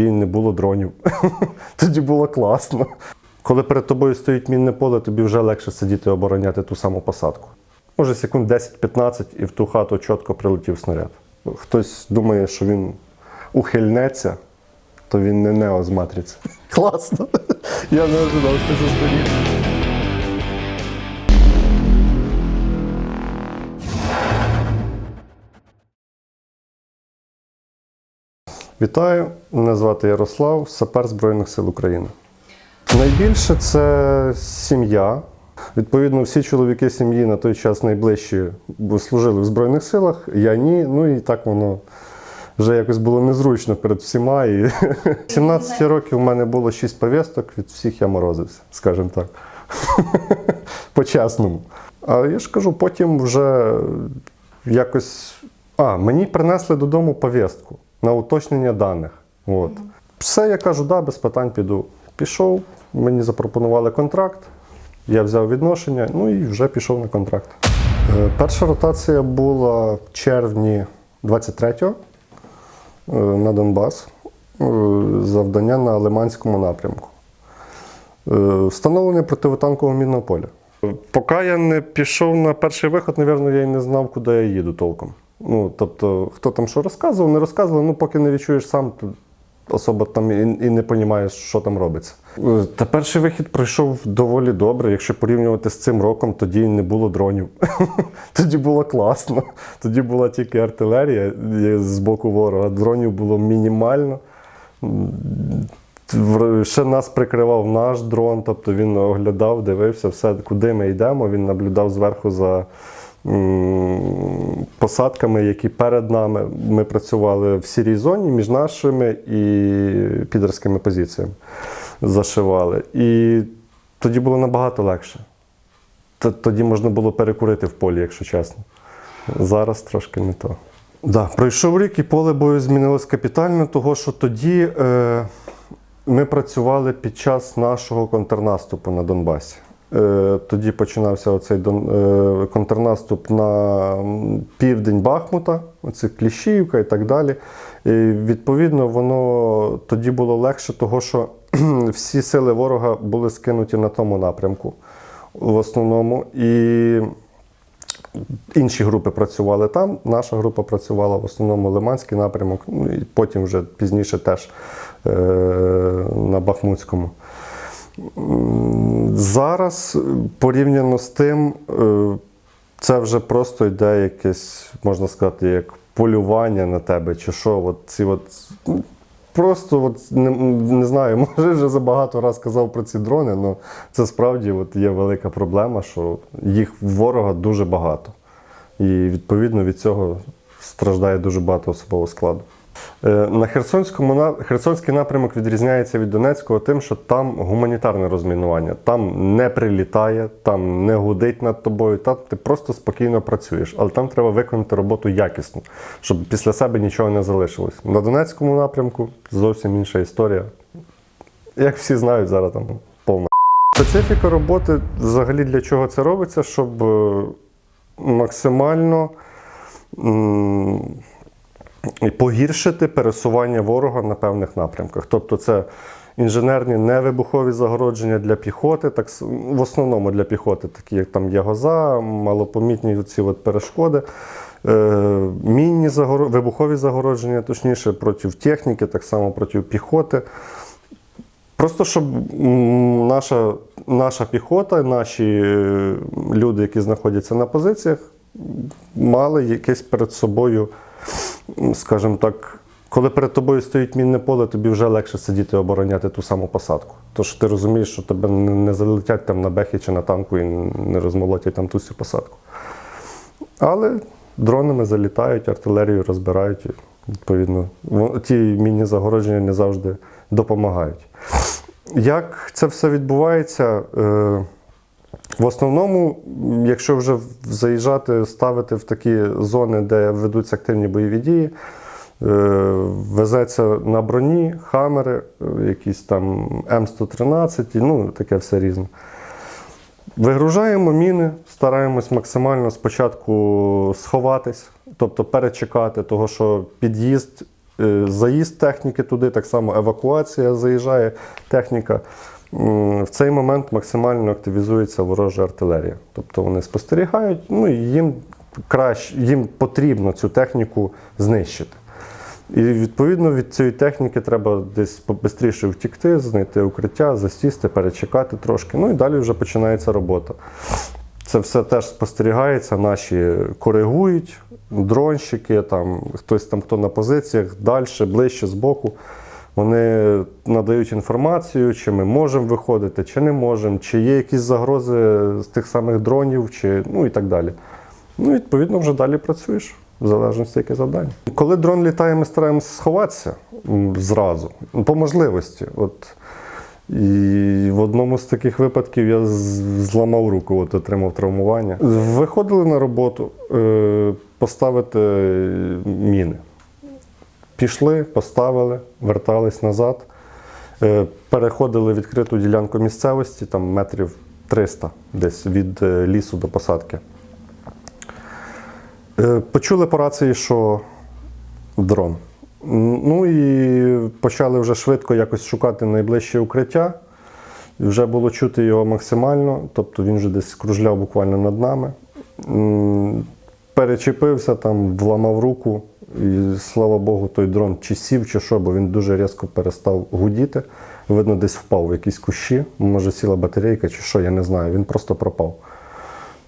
тоді не було дронів. тоді було класно. Коли перед тобою стоїть мінне поле, тобі вже легше сидіти і обороняти ту саму посадку. Може, секунд 10-15 і в ту хату чітко прилетів снаряд. Хтось думає, що він ухильнеться, то він не нео з матриці. Класно. Я не ожидав, що це стоїть. Вітаю, мене звати Ярослав, сапер Збройних сил України. Найбільше це сім'я. Відповідно, всі чоловіки сім'ї на той час найближчі служили в Збройних силах, я ні. Ну і так воно вже якось було незручно перед всіма. І 17 років у мене було 6 повісток, від всіх я морозився, скажімо так. По-чесному. А я ж кажу, потім вже якось. А, мені принесли додому повістку на уточнення даних. От. Все, я кажу, да, без питань піду. Пішов, мені запропонували контракт, я взяв відношення, ну і вже пішов на контракт. Е, Перша ротація була в червні 23-го е, на Донбас. Е, Завдання на Лиманському напрямку. Встановлення противотанкового мінного поля. Поки я не пішов на перший виход, напевно, я й не знав, куди я їду толком. Ну, тобто, хто там що розказував, не розказував, ну поки не відчуєш сам, то особо там і, і не розумієш, що там робиться. Е, Та перший вихід пройшов доволі добре. Якщо порівнювати з цим роком, тоді не було дронів. тоді було класно. Тоді була тільки артилерія е, з боку ворога. Дронів було мінімально. Ще нас прикривав наш дрон, тобто він оглядав, дивився все, куди ми йдемо. Він наблюдав зверху за посадками, які перед нами. Ми працювали в сірій зоні між нашими і підерськими позиціями. Зашивали. І тоді було набагато легше. Тоді можна було перекурити в полі, якщо чесно. Зараз трошки не то. Да, пройшов рік і поле бою змінилось капітально, того що тоді е, ми працювали під час нашого контрнаступу на Донбасі. Е, тоді починався оцей е, контрнаступ на південь Бахмута, оце Кліщіївка і так далі. І, відповідно, воно тоді було легше, того що всі сили ворога були скинуті на тому напрямку в основному. І Інші групи працювали там, наша група працювала в основному Лиманський напрямок, ну і потім вже пізніше теж е, на Бахмутському. Зараз порівняно з тим, е, це вже просто йде якесь, можна сказати, як полювання на тебе, чи що. От ці от, ну, просто от, не, не знаю, може вже забагато раз казав про ці дрони, але це справді от є велика проблема, що їх ворога дуже багато. І відповідно від цього страждає дуже багато особового складу. Е, На Херсонському Херсонський напрямок відрізняється від Донецького тим, що там гуманітарне розмінування. Там не прилітає, там не гудить над тобою, там ти просто спокійно працюєш. Але там треба виконати роботу якісно, щоб після себе нічого не залишилось. На Донецькому напрямку зовсім інша історія. Як всі знають, зараз там повна. Специфіка роботи взагалі для чого це робиться, щоб е, максимально погіршити пересування ворога на певних напрямках. Тобто це інженерні невибухові загородження для піхоти, так, в основному для піхоти, такі як там ягоза, малопомітні ці от перешкоди. Е, мінні загоро... вибухові загородження, точніше, проти техніки, так само проти піхоти. Просто щоб наша, наша піхота, наші е, люди, які знаходяться на позиціях, мали якесь перед собою, скажімо так, коли перед тобою стоїть мінне поле, тобі вже легше сидіти і обороняти ту саму посадку. Тож ти розумієш, що тебе не залетять там на бехі чи на танку і не розмолотять там ту всю посадку. Але дронами залітають, артилерію розбирають. Відповідно, ті мінні загородження не завжди допомагають. Як це все відбувається? В основному, якщо вже заїжджати, ставити в такі зони, де ведуться активні бойові дії, е, везеться на броні, хамери, е, якісь там М113, ну таке все різне. Вигружаємо міни, стараємось максимально спочатку сховатись, тобто перечекати, того що під'їзд е, заїзд техніки туди, так само евакуація заїжджає техніка. В цей момент максимально активізується ворожа артилерія. Тобто вони спостерігають, ну і їм краще, їм потрібно цю техніку знищити. І відповідно від цієї техніки треба десь швидше втікти, знайти укриття, засісти, перечекати трошки. Ну і далі вже починається робота. Це все теж спостерігається, наші коригують, дронщики, там, хтось там хто на позиціях, далі, ближче, збоку. Вони надають інформацію, чи ми можемо виходити, чи не можемо, чи є якісь загрози з тих самих дронів, чи, ну і так далі. Ну, відповідно, вже далі працюєш, в залежності, яке завдання. Коли дрон літає, ми стараємося сховатися зразу, по можливості. От. І в одному з таких випадків я зламав руку, от отримав травмування. Виходили на роботу е, поставити міни. Пішли, поставили, вертались назад, е, переходили відкриту ділянку місцевості, там метрів 300 десь від е, лісу до посадки. Е, Почули по рації, що дрон. Ну і почали вже швидко якось шукати найближче укриття. Вже було чути його максимально, тобто він вже десь кружляв буквально над нами. Перечепився, там, вламав руку, і слава Богу, той дрон чи сів, чи що, бо він дуже різко перестав гудіти. Видно, десь впав в якісь кущі, може сіла батарейка чи що, я не знаю. Він просто пропав.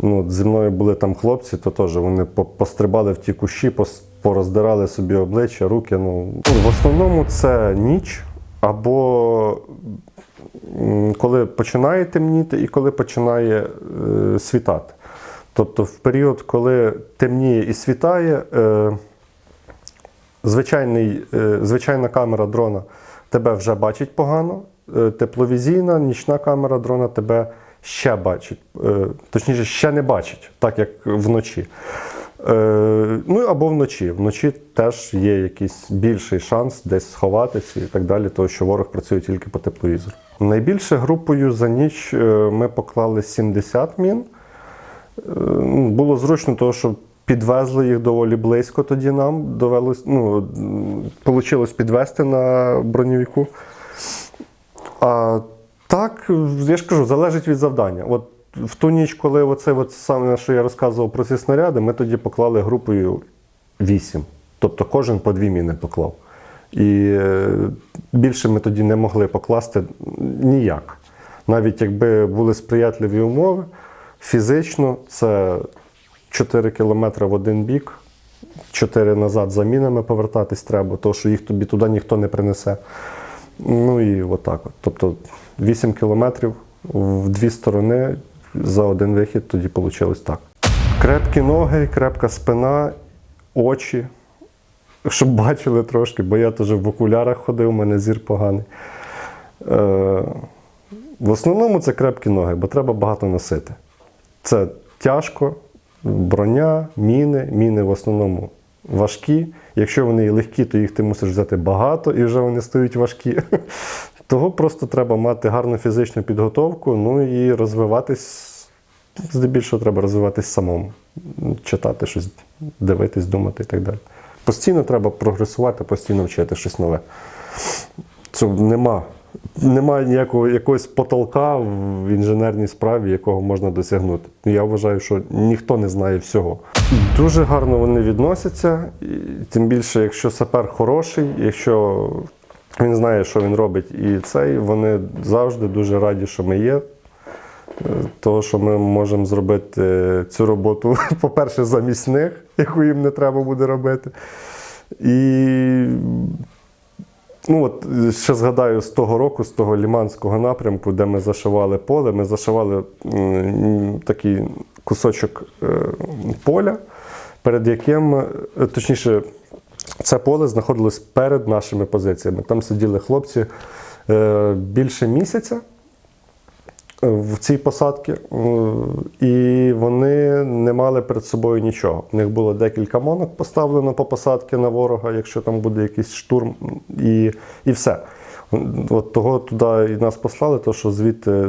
Ну, зі мною були там хлопці, то теж вони пострибали в ті кущі, пороздирали собі обличчя, руки. Ну, в основному це ніч або коли починає темніти і коли починає е, світати. Тобто, в період, коли темніє і світає, е, звичайний, е, звичайна камера дрона тебе вже бачить погано, е, тепловізійна нічна камера дрона тебе ще бачить, е, точніше, ще не бачить, так як вночі. Ну або вночі. Вночі теж є якийсь більший шанс десь сховатися і так далі, тому що ворог працює тільки по тепловізору. Найбільше групою за ніч ми поклали 70 мін. Ну, Було зручно, тому що підвезли їх доволі близько тоді нам. Довелось, ну, вийшло підвезти на броньовіку. А так, я ж кажу, залежить від завдання. От в ту ніч, коли оце от саме, що я розказував про ці снаряди, ми тоді поклали групою 8. Тобто кожен по дві міни поклав. І е, більше ми тоді не могли покласти ніяк. Навіть якби були сприятливі умови, фізично це 4 кілометри в один бік, 4 назад за мінами повертатись треба, тому що їх тобі туди ніхто не принесе. Ну і отак. От. Тобто 8 кілометрів в дві сторони за один вихід тоді вийшло так. Крепкі ноги, крепка спина, очі, щоб бачили трошки, бо я теж в окулярах ходив, у мене зір поганий. Е, в основному це крепкі ноги, бо треба багато носити. Це тяжко, броня, міни. Міни в основному важкі. Якщо вони легкі, то їх ти мусиш взяти багато і вже вони стають важкі. Того просто треба мати гарну фізичну підготовку, ну і розвиватись. Здебільшого треба розвиватись самому, читати щось, дивитись, думати і так далі. Постійно треба прогресувати, постійно вчити щось нове. Це нема. Немає ніякого якогось потолка в інженерній справі, якого можна досягнути. Я вважаю, що ніхто не знає всього. Дуже гарно вони відносяться, тим більше, якщо сапер хороший, якщо він знає, що він робить, і цей, вони завжди дуже раді, що ми є. Того, що ми можемо зробити е, цю роботу, по-перше, замість них, яку їм не треба буде робити. І Ну от е, ще згадаю з того року, з того ліманського напрямку, де ми зашивали поле, ми зашивали такий кусочок е, поля, перед яким, е, точніше, це поле знаходилось перед нашими позиціями. Там сиділи хлопці більше місяця в цій посадці, і вони не мали перед собою нічого. У них було декілька монок поставлено по посадці на ворога, якщо там буде якийсь штурм, і, і все. От того туди і нас послали, то що звідти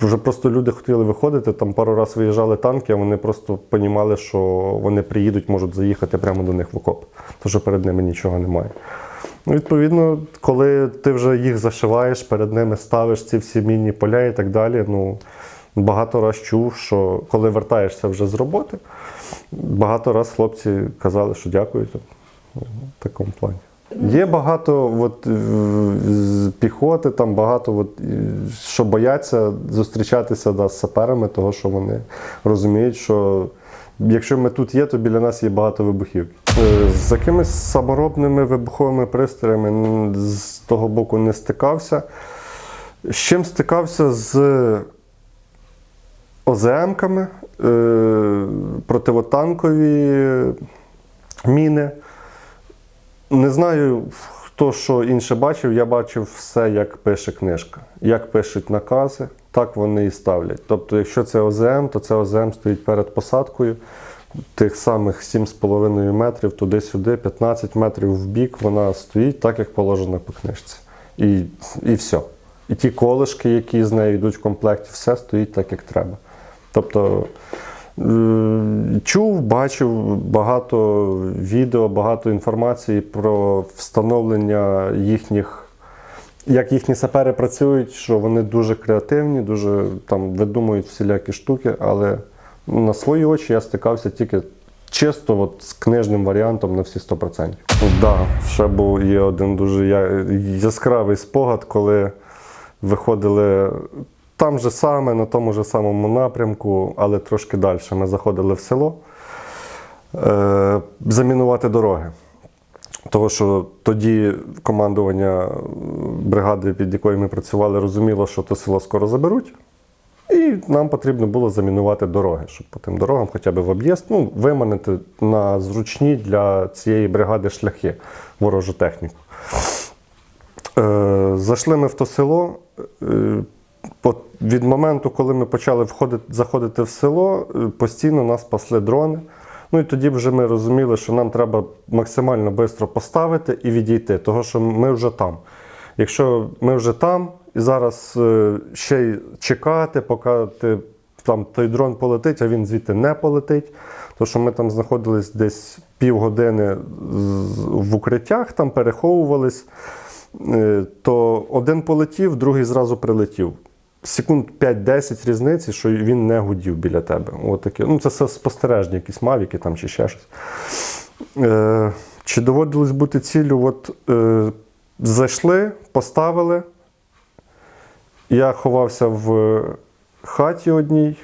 вже просто люди хотіли виходити. Там пару разів виїжджали танки, а вони просто понімали, що вони приїдуть, можуть заїхати прямо до них в окоп, тому що перед ними нічого немає. Ну, Відповідно, коли ти вже їх зашиваєш, перед ними ставиш ці всі мінні поля і так далі. Ну, багато раз чув, що коли вертаєшся вже з роботи, багато раз хлопці казали, що дякують. В такому плані. Є багато от, е, піхоти, там багато, от, е, що бояться зустрічатися да, з саперами, того що вони розуміють, що якщо ми тут є, то біля нас є багато вибухів. Е, З якимись саморобними вибуховими пристроями з того боку не стикався. З чим стикався з ОЗМ-ками, е, противотанкові міни. Не знаю, хто що інше бачив, я бачив все, як пише книжка. Як пишуть накази, так вони і ставлять. Тобто, якщо це ОЗМ, то це ОЗМ стоїть перед посадкою. Тих самих 7,5 метрів туди-сюди, 15 метрів в бік, вона стоїть так, як положено по книжці. І, і все. І ті колишки, які з нею йдуть в комплекті, все стоїть так, як треба. Тобто е, чув, бачив багато відео, багато інформації про встановлення їхніх, як їхні сапери працюють, що вони дуже креативні, дуже там видумують всілякі штуки, але на свої очі я стикався тільки чисто от з книжним варіантом на всі 100%. Так, да, ще був є один дуже яскравий спогад, коли виходили там же саме, на тому ж самому напрямку, але трошки далі. Ми заходили в село е, замінувати дороги. Тому що тоді командування бригади, під якою ми працювали, розуміло, що то село скоро заберуть. І нам потрібно було замінувати дороги, щоб по тим дорогам хоча б в об'їзд ну, виманити на зручні для цієї бригади шляхи ворожу техніку. Е, зайшли ми в то село. Е, від моменту, коли ми почали входити, заходити в село, е, постійно нас пасли дрони. Ну і тоді вже ми розуміли, що нам треба максимально швидко поставити і відійти, того що ми вже там. Якщо ми вже там і зараз е, ще й чекати, поки ти, там, той дрон полетить, а він звідти не полетить. То що ми там знаходились десь півгодини в укриттях, там переховувались, е, то один полетів, другий зразу прилетів. Секунд 5-10 різниці, що він не гудів біля тебе. От таке. Ну, це спостережні, якісь мавіки там чи ще щось. Е, чи доводилось бути ціллю? От, е, зайшли, поставили. Я ховався в хаті одній.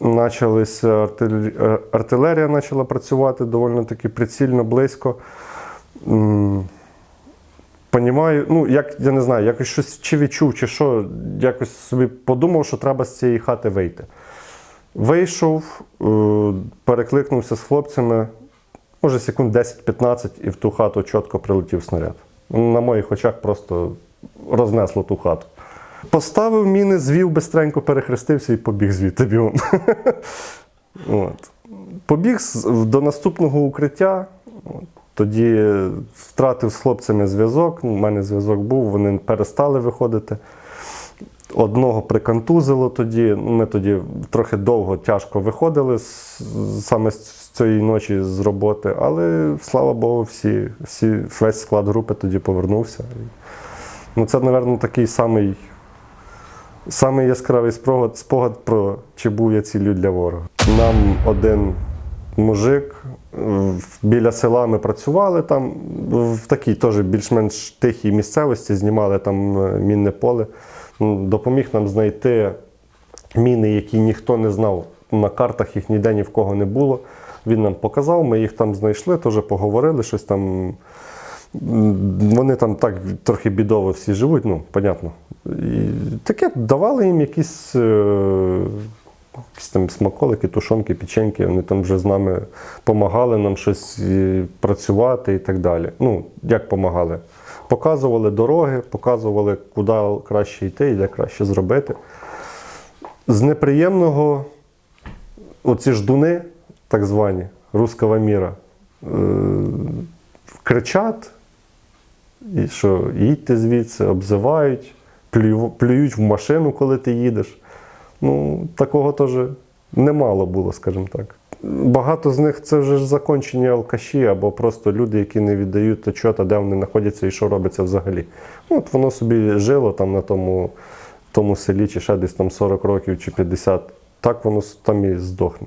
Началися артилер- е, артилерія почала працювати доволі таки прицільно, близько. Понімаю, ну, як я не знаю, якось щось чи відчув, чи що, якось собі подумав, що треба з цієї хати вийти. Вийшов, е, перекликнувся з хлопцями, може секунд 10-15, і в ту хату чітко прилетів снаряд. На моїх очах просто рознесло ту хату. Поставив міни, звів бистренько, перехрестився і побіг звідти бігом. Побіг до наступного укриття. Тоді втратив з хлопцями зв'язок. У мене зв'язок був, вони перестали виходити. Одного приконтузило тоді. Ми тоді трохи довго, тяжко виходили саме з цієї ночі з роботи, але слава Богу, всі, всі, весь склад групи тоді повернувся. Ну, це, мабуть, такий самий, самий яскравий спогад, спогад про чи був я ціллю для ворога. Нам один мужик е, біля села ми працювали там, в такій теж більш-менш тихій місцевості, знімали там е, мінне поле. Ну, Допоміг нам знайти міни, які ніхто не знав. На картах їх ніде ні в кого не було. Він нам показав, ми їх там знайшли, теж поговорили, щось там. Вони там так трохи бідово всі живуть, ну, понятно. І таке давали їм якісь, е, якісь там смаколики, тушонки, печеньки. Вони там вже з нами допомагали нам щось е, працювати і так далі. Ну, як допомагали? Показували дороги, показували, куди краще йти і де краще зробити. З неприємного оці ждуни, так звані, руского міра, е, кричать, І що їдьте звідси, обзивають, плюють в машину, коли ти їдеш. Ну, такого теж немало було, скажімо так. Багато з них це вже ж закончені алкаші або просто люди, які не віддають отчета, де вони знаходяться і що робиться взагалі. Ну, От воно собі жило там на тому, тому селі, чи ще десь там 40 років чи 50. Так воно там і здохне.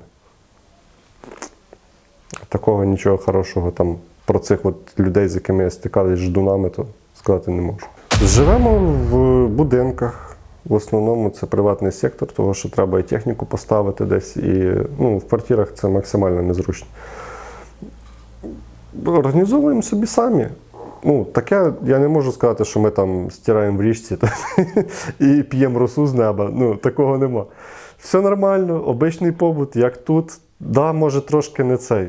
Такого нічого хорошого там про цих от людей, з якими я стикалися з ждунами, то сказати не можу. Живемо в будинках. В основному це приватний сектор, тому що треба і техніку поставити десь, і ну, в квартирах це максимально незручно. Організовуємо собі самі. Ну, таке я не можу сказати, що ми там стираємо в річці та, і п'ємо росу з неба. Ну, такого нема. Все нормально, обичний побут, як тут. Да, може, трошки не цей.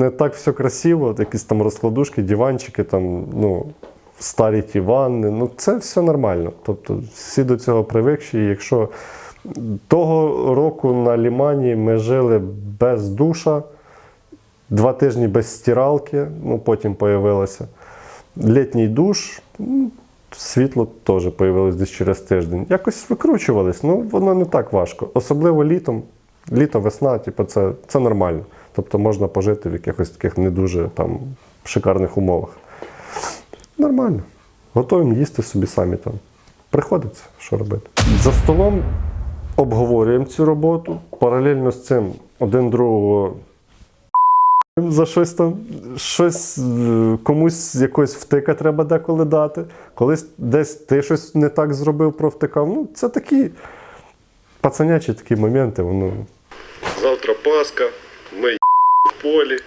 Не так все красиво, якісь там розкладушки, диванчики, там, ну, старі ті ванни. Ну, це все нормально. Тобто всі до цього привикші. Якщо того року на Лімані ми жили без душа, два тижні без стиралки, ну потім появилося. Літній душ, ну, світло теж появилось десь через тиждень. Якось викручувались, ну воно не так важко. Особливо літом. Літо, весна, типу, це, це нормально. Тобто можна пожити в якихось таких не дуже там шикарних умовах. Нормально. Готуємо їсти собі самі там. Приходиться, що робити. За столом обговорюємо цю роботу. Паралельно з цим один другого за щось там, щось е, комусь якось втика треба деколи дати. Колись десь ти щось не так зробив, провтикав. Ну, це такі пацанячі такі моменти. Воно. Завтра Пасха, ми в полі,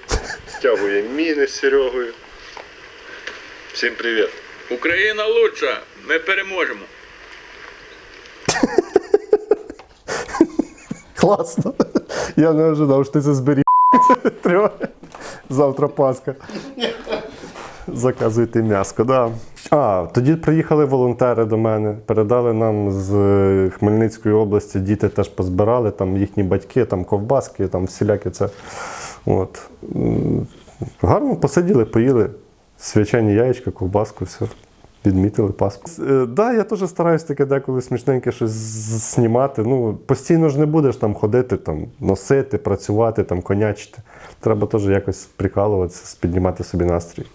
стягуємо міни з Серегою. Всім привіт. Україна лучша, ми переможемо. Класно. Я не ожидав, що ти це зберіг. Завтра Пасха. Заказуйте м'яско, да. А, тоді приїхали волонтери до мене, передали нам з е, Хмельницької області, діти теж позбирали, там їхні батьки, там ковбаски, там всіляке це. От. Гарно посиділи, поїли. Свячені яєчка, ковбаску, все. Відмітили Пасху. Так, да, я теж стараюсь таке деколи смішненьке щось знімати. Ну, постійно ж не будеш там ходити, там, носити, працювати, там, конячити. Треба теж якось прикалуватися, піднімати собі настрій.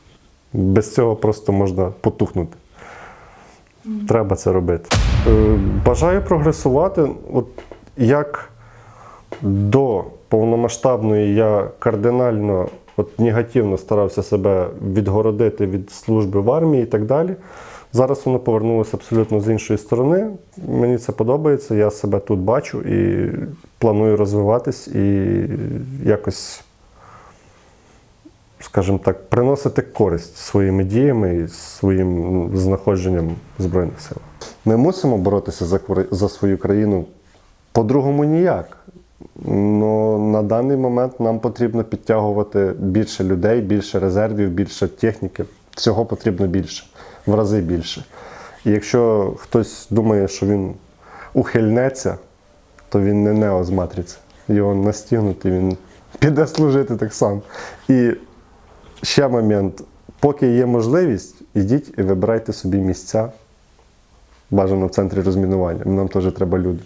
Без цього просто можна потухнути. Треба це робити. Е, Бажаю прогресувати. От як до повномасштабної я кардинально от, негативно старався себе відгородити від служби в армії і так далі. Зараз воно повернулося абсолютно з іншої сторони. Мені це подобається, я себе тут бачу і планую розвиватись і якось, скажімо так, приносити користь своїми діями і своїм знаходженням в Збройних сил. Ми мусимо боротися за, за свою країну по-другому ніяк. Ну, на даний момент нам потрібно підтягувати більше людей, більше резервів, більше техніки. Всього потрібно більше, в рази більше. І якщо хтось думає, що він ухильнеться, то він не нео з матриці. Його настігнути, він піде служити так само. І ще момент, поки є можливість, ідіть і вибирайте собі місця. Бажано в центрі розмінування. Нам теж треба люди.